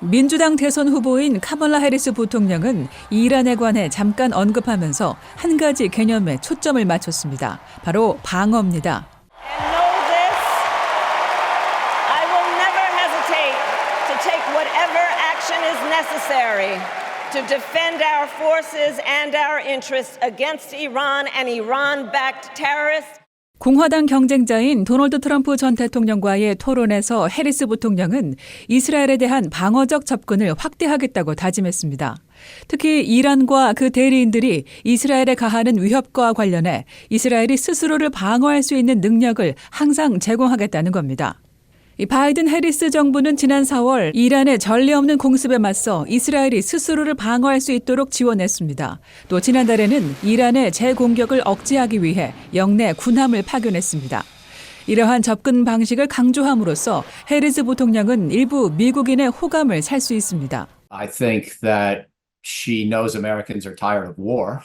민주당 대선 후보인 카멀라 해리스 부통령은 이란에 관해 잠깐 언급하면서 한 가지 개념에 초점을 맞췄습니다. 바로 방어입니다. 공화당 경쟁자인 도널드 트럼프 전 대통령과의 토론에서 해리스 부통령은 이스라엘에 대한 방어적 접근을 확대하겠다고 다짐했습니다. 특히 이란과 그 대리인들이 이스라엘에 가하는 위협과 관련해 이스라엘이 스스로를 방어할 수 있는 능력을 항상 제공하겠다는 겁니다. 이 바이든 해리스 정부는 지난 4월 이란의 전례 없는 공습에 맞서 이스라엘이 스스로를 방어할 수 있도록 지원했습니다. 또 지난달에는 이란의 재공격을 억제하기 위해 영내 군함을 파견했습니다. 이러한 접근 방식을 강조함으로써 해리스 부통령은 일부 미국인의 호감을 살 수 있습니다. I think that she knows Americans are tired of war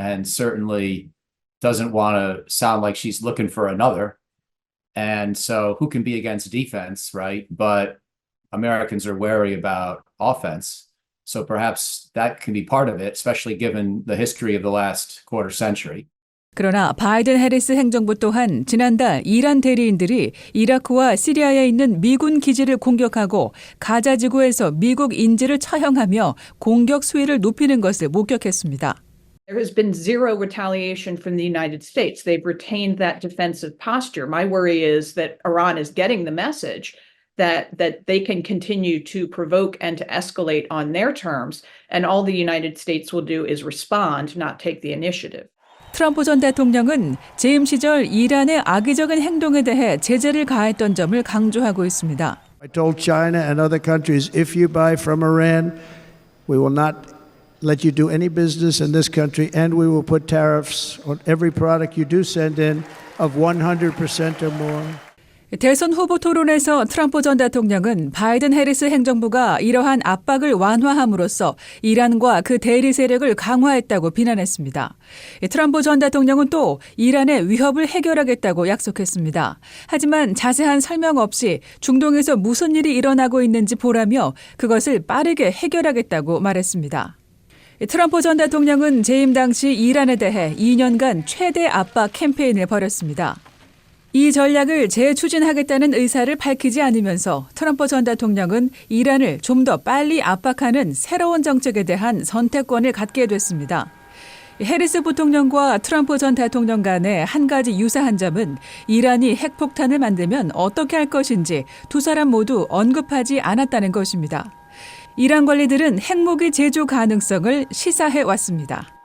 and certainly doesn't want to sound like she's looking for another. And so, who can be against defense, right? But Americans are wary about offense. So, perhaps that can be part of it, especially given the history of the last quarter century. 그러나 바이든 해리스 행정부 또한 지난달 이란 대리인들이 이라크와 시리아에 있는 미군 기지를 공격하고 가자 지구에서 미국 인질을 처형하며 공격 수위를 높이는 것을 목격했습니다. There has been zero retaliation from the United States. They've retained that defensive posture. My worry is that Iran is getting the message that that they can continue to provoke and to escalate on their terms, and all the United States will do is respond, not take the initiative. 트럼프 전 대통령은 재임 시절 이란의 악의적인 행동에 대해 제재를 가했던 점을 강조하고 있습니다. I told China and other countries if you buy from Iran, we will not let you do any business in this country, and we will put tariffs on every product you do send in of 100% or more. 대선 후보 토론에서 트럼프 전 대통령은 바이든 해리스 행정부가 이러한 압박을 완화함으로써 이란과 그 대리 세력을 강화했다고 비난했습니다. 트럼프 전 대통령은 또 이란의 위협을 해결하겠다고 약속했습니다. 하지만 자세한 설명 없이 중동에서 무슨 일이 일어나고 있는지 보라며 그것을 빠르게 해결하겠다고 말했습니다. 트럼프 전 대통령은 재임 당시 이란에 대해 2년간 최대 압박 캠페인을 벌였습니다. 이 전략을 재추진하겠다는 의사를 밝히지 않으면서 트럼프 전 대통령은 이란을 좀 더 빨리 압박하는 새로운 정책에 대한 선택권을 갖게 됐습니다. 해리스 부통령과 트럼프 전 대통령 간의 한 가지 유사한 점은 이란이 핵폭탄을 만들면 어떻게 할 것인지 두 사람 모두 언급하지 않았다는 것입니다. 이란 관리들은 핵무기 제조 가능성을 시사해 왔습니다.